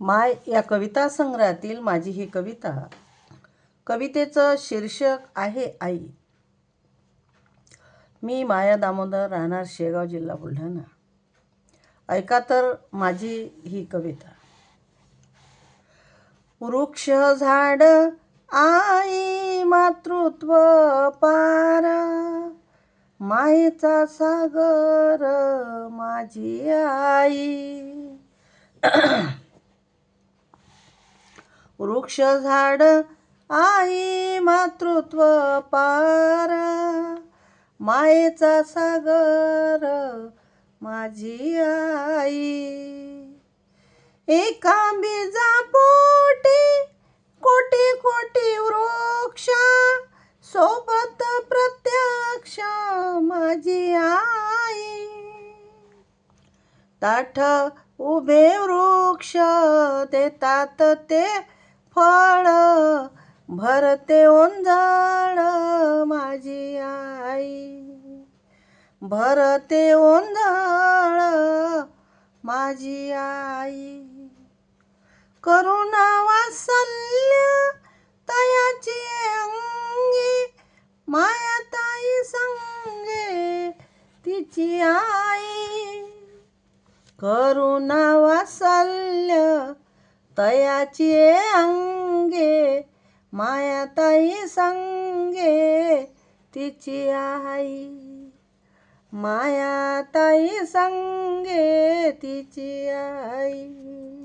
माय या कविता संग्रहातील माझी ही कविता. कवितेचं शीर्षक आहे आई. मी माया दामोदर राहणार शेगाव जिल्हा बुलढाणा. ऐका तर माझी ही कविता. वृक्ष झाड आई मातृत्व पारा. मायेचा सागर माझी आई. वृक्ष झाड आई मातृत्व पार. मायेचा सागर माझी आई. एका बीजा पोटी कोटी कोटी वृक्ष सोबत प्रत्यक्ष माझी आई. ताठ उभे वृक्ष देतात ते फळ भरते ओंजाळ माझी आई. भरते ओंजाळ माझी आई. करुणा वात्सल्य तयाची अंगी माया ताई संगे तिची आई. करुणा वासल्य तयाची अंगे माया ताई संगे तिची आई. माया ताई संगे तिची आई.